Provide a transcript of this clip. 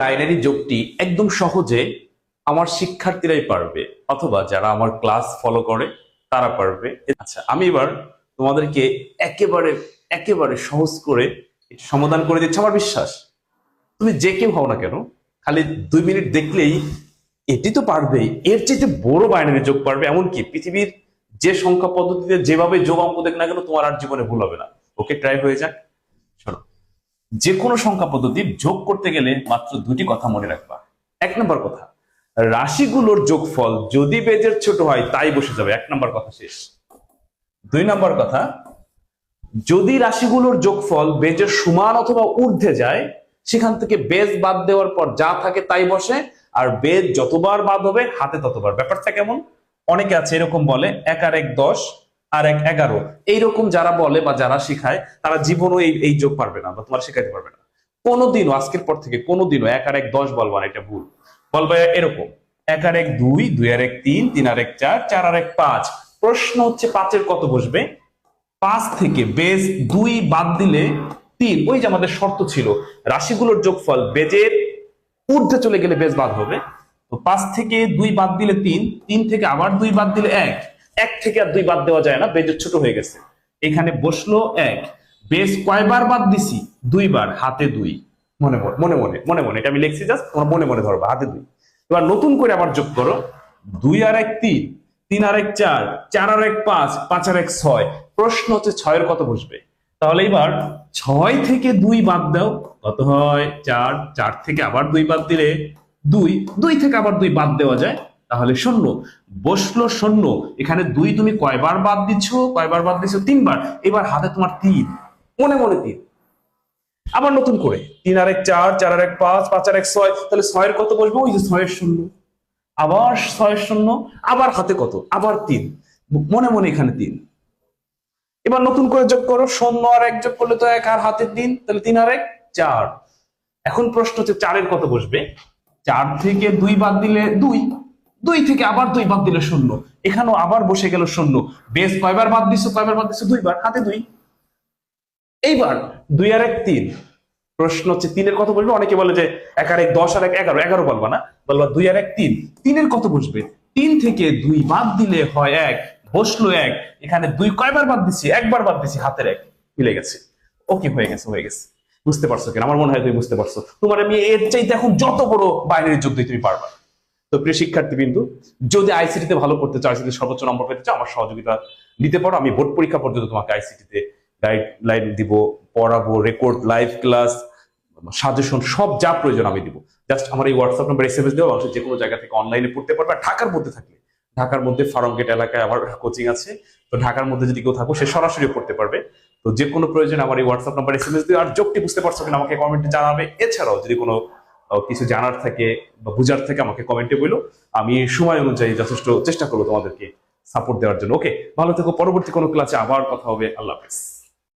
Binary যোগটি একদম সহজে আমার শিক্ষার্থীরাই পারবে, অথবা যারা আমার ক্লাস ফলো করে, তারা পারবে। আচ্ছা আমি এবার তোমাদেরকে একেবারে একেবারে সহজ করে সমাধান করে দিচ্ছে আমার বিশ্বাস। তুমি যে কেউ হও না কেন, খালি দুই মিনিট দেখলেই এটি তো পারবেই, এর চেয়ে বড় বাইনারি যোগ পারবে এমনকি পৃথিবীর যে সংখ্যা পদ্ধতিতে যেভাবে যোগ অঙ্ক দেখ না কেন, তোমার আর জীবনে ভুল হবে না। ওকে ট্রাই হয়ে যাক। যে কোনো সংখ্যা পদ্ধতি যোগ করতে গেলে মাত্র দুটি কথা মনে রাখবা। এক নম্বর কথা, রাশিগুলোর যোগফল যদি বেজের ছোট হয় তাই বসে যাবে। এক নম্বর কথা শেষ। দুই নম্বর কথা, যদি রাশিগুলোর যোগফল বেজের সমান অথবা ঊর্ধ্বে যায়, সেখান থেকে বেজ বাদ দেওয়ার পর যা থাকে তাই বসে, আর বেজ যতবার বাদ হবে, হাতে ততবার। ব্যাপারটা কেমন? অনেকে আছে, এরকম বলে, এক আর এক দশ আর এক এগারো। এইরকম যারা বলে বা যারা শিখায়, তারা জীবনও এই এই যোগ পারবে না বা তোমার শেখাইতে পারবে না। কোনোদিনও, আজকের পর থেকে কোনোদিনও এক আর এক দশ বলবা না এটা ভুল। বলবে এরকম। এক আর এক দুই দুই আর এক তিন তিন আর এক চার চার আর এক পাঁচ। প্রশ্ন হচ্ছে পাঁচের কত বসবে? পাঁচ থেকে বেজ দুই বাদ দিলে তিন। ওই যে আমাদের শর্ত ছিল। রাশিগুলোর যোগফল বেজের ঊর্ধ্বে চলে গেলে বেজ বাদ হবে। তো পাঁচ থেকে দুই বাদ দিলে তিন তিন থেকে আবার দুই বাদ দিলে এক। এক থেকে আর দুই বাদ দেওয়া যায় না বেজের ছোট হয়ে গেছে। এখানে বসল এক বেজ কয়বার বাদ দিছি? দুইবার, হাতে দুই। মনে মনে মনে মনে মনে, এটা আমি লিখছি জাস্ট তোমার মনে মনে ধরবা, হাতে দুই। এবার নতুন করে আবার যোগ করো, দুই আর এক তিন তিন আর এক চার চার আর এক পাঁচ পাঁচ আর এক ছয়। প্রশ্ন হচ্ছে ছয়ের কত বসবে? তাহলে এবার ছয় থেকে দুই বাদ দাও, কত হয়? চার চার থেকে আবার দুই বাদ দিলে দুই দুই থেকে আবার দুই বাদ দেওয়া যায়। তাহলে শূন্য। বসল শূন্য। এখানে দুই তুমি কয়বার বাদ দিচ্ছ? কয়বার বাদ দিচ্ছ? তিনবার। এবার হাতে তোমার তিন। মনে মনে তিন। আবার নতুন করে। তিন আর এক চার চার আর এক পাঁচ পাঁচ আর এক ছয়। তাহলে ছয়ের কত বসবো? ওই যে ছয়ের শূন্য। আবার ছয়ের শূন্য, আবার হাতে কত? আবার তিন। মনে মনে এখানে তিন। এবার নতুন করে যোগ করো। শূন্য আর এক যোগ করলে তো এক আর হাতে তিন। তাহলে তিন আর এক, চার। এখন প্রশ্ন হচ্ছে চারের কত বসবে? চার থেকে দুই বাদ দিলে দুই। দুই থেকে আবার দুই বাদ দিলে শূন্য। এখানেও আবার বসে গেল শূন্য। বেশ, কয়বার বাদ দিছো? কয়বার বাদ দিছো? দুইবার। হাতে দুই। এইবার দুই আর এক, তিন। প্রশ্ন হচ্ছে, তিনের কত বলবে? অনেকে বলে যে এক আর এক, দশ আর এক, এগারো। এগারো বলবা না? বলবা দুই আর এক, তিন। তিনের কত বসবে? তিন থেকে দুই বাদ দিলে হয় এক, বসল এক। এখানে দুই কয়বার বাদ দিছি? একবার বাদ দিছি, হাতের এক। মিলে গেছে। ওকে, হয়ে গেছে হয়ে গেছে। বুঝতে পারছ কিনা? আমার মনে হয় তুমি বুঝতে পারছ। তোমার আমি এর চাইতে এখন যত বড় বাইরের যোগ দিয়ে তুমি পারবা। তো প্রিয় শিক্ষার্থী বিন্দু যদি আইসিটিতে ভালো করতে চাও আইসিটি সর্বোচ্চ নম্বর পেতে চাও, আমার সহযোগিতা নিতে পারো। আমি বোর্ড পরীক্ষা পর্যন্ত তোমাকে আইসিটিতে গাইডলাইন দিব, পড়াবো রেকর্ড লাইভ ক্লাস সাজেশন সব যা প্রয়োজন আমি দিব। জাস্ট আমার এই WhatsApp number S M S দেওয়া, মানুষ যে কোনো জায়গা থেকে অনলাইনে পড়তে পারবে। আর ঢাকার মধ্যে থাকলে, ঢাকার মধ্যে ফার্মগেট এলাকায় আমার কোচিং আছে। তো ঢাকার মধ্যে যদি কেউ থাকো, সে সরাসরি পড়তে পারবে। তো যে কোনো প্রয়োজন আমার এই WhatsApp number S M S দিয়ে আর যোগটি বুঝতে পারছ কিনা, আমাকে কমেন্টে জানাবে। এছাড়াও যদি কোনো কিছু জানার থাকে বা বুঝার থাকে আমাকে কমেন্টে বলো। আমি সময় অনুযায়ী যথেষ্ট চেষ্টা করব তোমাদেরকে সাপোর্ট দেওয়ার জন্য। ওকে ভালো থেকো। পরবর্তী কোনো ক্লাসে আবার কথা হবে। আল্লাহ হাফেজ।